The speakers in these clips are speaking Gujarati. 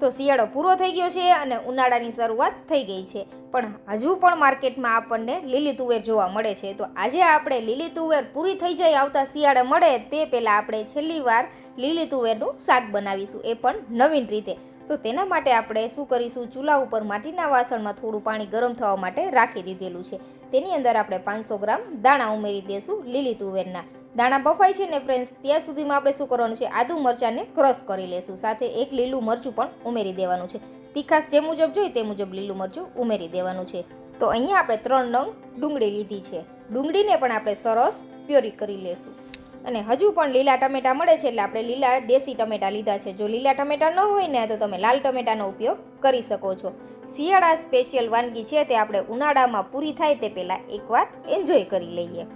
તો શિયાળો પૂરો થઈ ગયો છે અને ઉનાળાની શરૂઆત થઈ ગઈ છે. પણ હજુ પણ માર્કેટમાં આપણને લીલી તુવેર જોવા મળે છે. તો આજે આપણે લીલી તુવેર પૂરી થઈ જાય આવતા શિયાળે મળે તે પહેલાં આપણે છેલ્લી વાર લીલી તુવેરનું શાક બનાવીશું. એ પણ નવીન રીતે. તો તેના માટે આપણે શું કરીશું? ચૂલા ઉપર માટીના વાસણમાં થોડું પાણી ગરમ થવા માટે રાખી દીધેલું છે. તેની અંદર આપણે પાંચસો ગ્રામ દાણા ઉમેરી દઈશું લીલી તુવેરના. દાણા બફાય છે ને ફ્રેન્ડ્સ ત્યાં સુધીમાં આપણે શું કરવાનું છે? આદુ મરચાંને ક્રશ કરી લેશું. સાથે એક લીલું મરચું પણ ઉમેરી દેવાનું છે. તીખાસ જે મુજબ જોઈએ તે મુજબ લીલું મરચું ઉમેરી દેવાનું છે. તો અહીંયા આપણે ત્રણ નંગ ડુંગળી લીધી છે. ડુંગળીને પણ આપણે સરસ પ્યોરી કરી લેશું. અને હજુ પણ લીલા ટમેટા મળે છે એટલે આપણે લીલા દેશી ટમેટા લીધા છે. જો લીલા ટમેટા ન હોય ને તો તમે લાલ ટમેટાનો ઉપયોગ કરી શકો છો. શિયાળા સ્પેશિયલ વાનગી છે તે આપણે ઉનાળામાં પૂરી થાય તે પહેલાં એકવાર એન્જોય કરી લઈએ.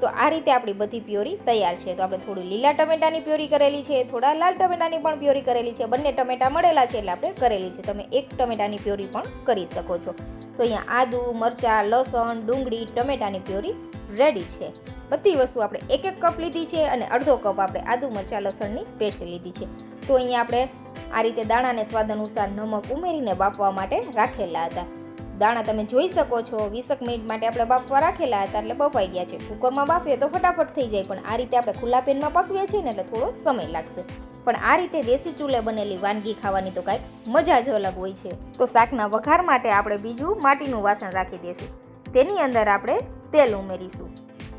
તો આ રીતે આપણી બધી પ્યોરી તૈયાર છે. તો આપણે થોડું લીલા ટમેટાની પ્યોરી કરેલી છે, થોડા લાલ ટમેટાની પણ પ્યોરી કરેલી છે. બંને ટમેટા મળેલા છે એટલે આપણે કરેલી છે. તમે એક ટમેટાની પ્યોરી પણ કરી શકો છો. તો અહીંયા આદુ, મરચાં, લસણ, ડુંગળી, ટમેટાની પ્યોરી રેડી છે. બધી વસ્તુ આપણે એક એક કપ લીધી છે અને અડધો કપ આપણે આદુ, મરચાં, લસણની પેસ્ટ લીધી છે. તો અહીંયા આપણે આ રીતે દાણાને સ્વાદ અનુસાર નમક ઉમેરીને બાફવા માટે રાખેલા હતા. દાણા તમે જોઈ શકો છો. વીસક મિનિટ માટે આપણે બાફવા રાખેલા હતા એટલે બફાઈ ગયા છે. કુકરમાં બાફીએ તો ફટાફટ થઈ જાય પણ આ રીતે આપણે ખુલ્લા પેનમાં પકવીએ છીએ ને એટલે થોડો સમય લાગશે. પણ આ રીતે દેશી ચૂલે બનેલી વાનગી ખાવાની તો કાંઈક મજા જ અલગ હોય છે. તો શાકના વઘાર માટે આપણે બીજું માટીનું વાસણ રાખી દઈશું તેની અંદર આપણે તેલ ઉમેરીશું.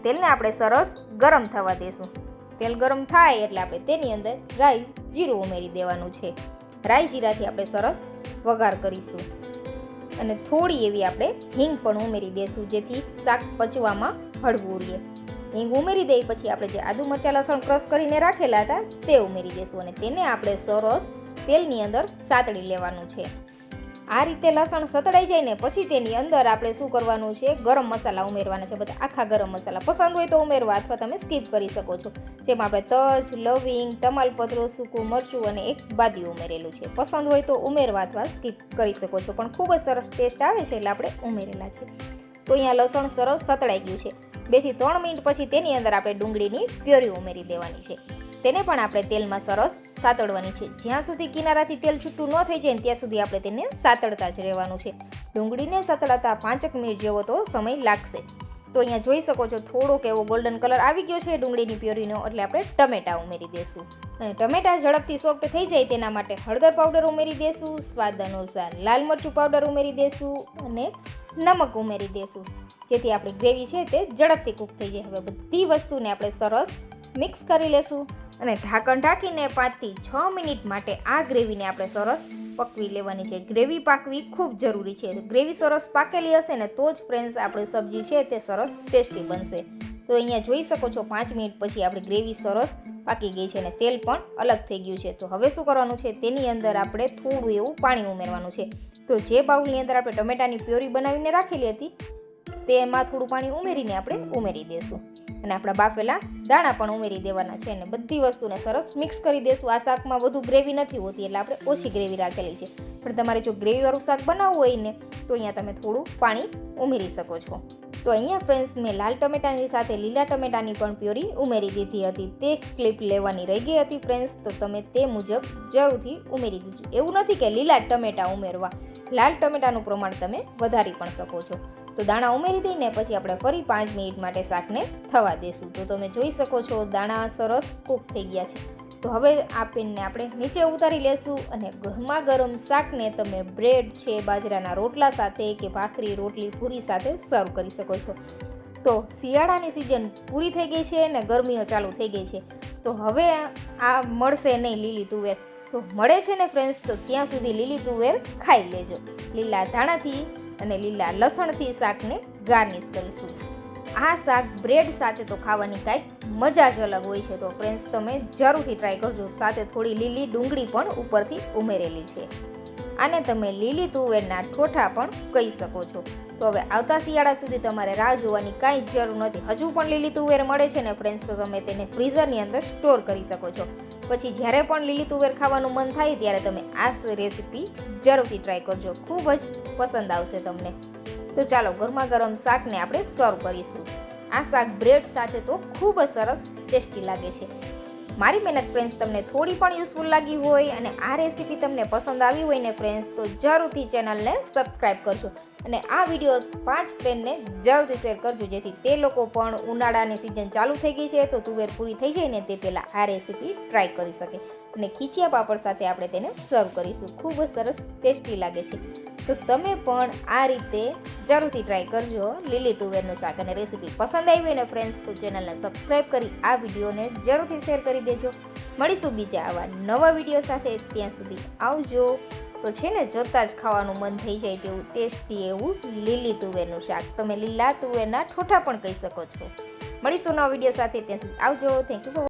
તેલને આપણે સરસ ગરમ થવા દેશું. તેલ ગરમ થાય એટલે આપણે તેની અંદર રાઈ જીરું ઉમેરી દેવાનું છે. રાઈ જીરાથી આપણે સરસ વઘાર કરીશું. અને થોડી એવી આપણે હિંગ પણ ઉમેરી દઈશું જેથી શાક પચવામાં હળવું રહે હિંગ ઉમેરી દઈ પછી આપણે જે આદુ મરચાં લસણ ક્રશ કરીને રાખેલા હતા, તે ઉમેરી દઈશું અને તેને આપણે સરસ તેલની અંદર સાતળી લેવાનું છે. આ રીતે લસણ સતળાઈ જાય ને પછી તેની અંદર આપણે શું કરવાનું છે? ગરમ મસાલા ઉમેરવાના છે. બધા આખા ગરમ મસાલા. પસંદ હોય તો ઉમેરવા અથવા તમે સ્કીપ કરી શકો છો. જેમાં આપણે તજ, લવિંગ, તમાલપત્રો, સૂકું મરચું અને એક બાદી ઉમેરેલું છે. પસંદ હોય તો ઉમેરવા અથવા સ્કીપ કરી શકો છો. પણ ખૂબ જ સરસ ટેસ્ટ આવે છે એટલે આપણે ઉમેરેલા છે. તો અહીંયા લસણ સરસ સતળાઈ ગયું છે. બેથી ત્રણ મિનિટ પછી તેની અંદર આપણે ડુંગળીની પ્યોરી ઉમેરી દેવાની છે. તેને પણ આપણે તેલમાં સરસ સાતળવાની છે. જ્યાં સુધી કિનારાથી તેલ છૂટું ન થઈ જાય ત્યાં સુધી આપણે તેને સાતળતા જ રહેવાનું છે. ડુંગળીને સાતળાતા પાંચક મિનિટ જેવો તો સમય લાગશે તો અહીંયા જોઈ શકો છો, થોડોક એવો ગોલ્ડન કલર આવી ગયો છે ડુંગળીની પ્યોરીનો. એટલે આપણે ટમેટા ઉમેરી દઈશું અને ટમેટા ઝડપથી સોફ્ટ થઈ જાય તેના માટે હળદર પાવડર ઉમેરી દઈશું સ્વાદ અનુસાર લાલ મરચું પાવડર ઉમેરી દઈશું અને નમક ઉમેરી દઈશું જેથી આપણી ગ્રેવી છે તે ઝડપથી કૂક થઈ જાય. હવે બધી વસ્તુને આપણે સરસ મિક્સ કરી લેશું અને ઢાંકણ ઢાંકીને પાંચથી છ મિનિટ માટે આ ગ્રેવીને આપણે સરસ પકવી લેવાની છે. ગ્રેવી પાકવી ખૂબ જરૂરી છે. ગ્રેવી સરસ પાકેલી હશે ને તો જ ફ્રેન્ડ્સ આપણી સબ્જી છે તે સરસ ટેસ્ટી બનશે. તો અહીંયા જોઈ શકો છો પાંચ મિનિટ પછી આપણી ગ્રેવી સરસ પાકી ગઈ છે અને તેલ પણ અલગ થઈ ગયું છે. તો હવે શું કરવાનું છે? તેની અંદર આપણે થોડું એવું પાણી ઉમેરવાનું છે. તો જે બાઉલની અંદર આપણે ટમેટાની પ્યોરી બનાવીને રાખેલી હતી તેમાં થોડું પાણી ઉમેરીને આપણે ઉમેરી દઈશું અને આપણા બાફેલા દાણા પણ ઉમેરી દેવાના છે અને બધી વસ્તુને સરસ મિક્સ કરી દઈશું આ શાકમાં વધુ ગ્રેવી નથી હોતી એટલે આપણે ઓછી ગ્રેવી રાખેલી છે. પણ તમારે જો ગ્રેવીવાળું શાક બનાવવું હોય ને, તો અહીંયા તમે થોડું પાણી ઉમેરી શકો છો. તો અહીંયા ફ્રેન્ડ્સ મેં લાલ ટમેટાની સાથે લીલા ટમેટાની પણ પ્યોરી ઉમેરી દીધી હતી. તે ક્લિપ લેવાની રહી ગઈ હતી ફ્રેન્ડ્સ તો તમે તે મુજબ જરૂરથી ઉમેરી દીધું એવું નથી કે લીલા ટમેટા ઉમેરવા. લાલ ટમેટાનું પ્રમાણ તમે વધારી પણ શકો છો. તો દાણા ઉમેરી દઈને પછી આપણે ફરી પાંચ મિનિટ માટે શાકને થવા દેશું. તો તમે જોઈ શકો છો દાણા સરસ કૂક થઈ ગયા છે. તો હવે આ પેનને આપણે નીચે ઉતારી લેશું અને ગરમા ગરમ શાકને તમે બ્રેડ છે, બાજરાના રોટલા સાથે કે ભાખરી, રોટલી, પૂરી સાથે સર્વ કરી શકો છો. તો શિયાળાની સિઝન પૂરી થઈ ગઈ છે અને ગરમીઓ ચાલુ થઈ ગઈ છે. તો હવે આ મળશે નહીં લીલી તુવેર. તો મળે છે ને ફ્રેન્ડ્સ તો ત્યાં સુધી લીલી તુવેર ખાઈ લેજો. લીલા ધાણાથી અને લીલા લસણથી શાકને ગાર્નિશ કરીશું. આ શાક બ્રેડ સાથે તો ખાવાની કાંઈક મજા જ અલગ હોય છે. તો ફ્રેન્ડ્સ તમે જરૂરથી ટ્રાય કરજો. સાથે થોડી લીલી ડુંગળી પણ ઉપરથી ઉમેરેલી છે. આને તમે લીલી તુવેરના ઠોઠા પણ કહી શકો છો. તો હવે આવતા શિયાળા સુધી તમારે રાહ જોવાની કાંઈ જ જરૂર નથી. હજુ પણ લીલી તુવેર મળે છે ને ફ્રેન્ડ્સ તો તમે તેને ફ્રીઝરની અંદર સ્ટોર કરી શકો છો. પછી જ્યારે પણ લીલી તુવેર ખાવાનું મન થાય ત્યારે તમે આ રેસીપી જરૂરથી ટ્રાય કરજો. ખૂબ જ પસંદ આવશે તમને. તો ચાલો ગરમા ગરમ શાકને આપણે સર્વ કરીશું. આ શાક બ્રેડ સાથે તો ખૂબ જ સરસ ટેસ્ટી લાગે છે. મારી મહેનત ફ્રેન્ડ્સ તમને થોડી પણ યુઝફુલ લાગી હોય અને આ રેસીપી તમને પસંદ આવી હોય ને ફ્રેન્ડ્સ તો જરૂરથી ચેનલને સબસ્ક્રાઈબ કરજો અને આ વીડિયો પાંચ ફ્રેન્ડને જરૂરથી શેર કરજો, જેથી તે લોકો પણ ઉનાળાની સિઝન ચાલુ થઈ ગઈ છે, તો તુવેર પૂરી થઈ જાય ને તે પહેલાં આ રેસીપી ટ્રાય કરી શકે. અને ખીચિયા પાપડ સાથે આપણે તેને સર્વ કરીશું. ખૂબ જ સરસ ટેસ્ટી લાગે છે. તો તમે પણ આ રીતે જરૂરથી ટ્રાય કરજો લીલી તુવેરનું શાક અને રેસીપી પસંદ આવી હોય ને ફ્રેન્ડ્સ તો ચેનલને સબસ્ક્રાઈબ કરી આ વિડીયોને જરૂરથી શેર કરી દેજો. મળીશું બીજા આવા નવા વીડિયો સાથે. ત્યાં સુધી આવજો. તો છે ને, જોતાં જ ખાવાનું મન થઈ જાય તેવું ટેસ્ટી એવું લીલી તુવેરનું શાક. તમે લીલા તુવેરના ઠોઠા પણ કહી શકો છો. મળીશું નવા વીડિયો સાથે. ત્યાં સુધી આવજો. Thank you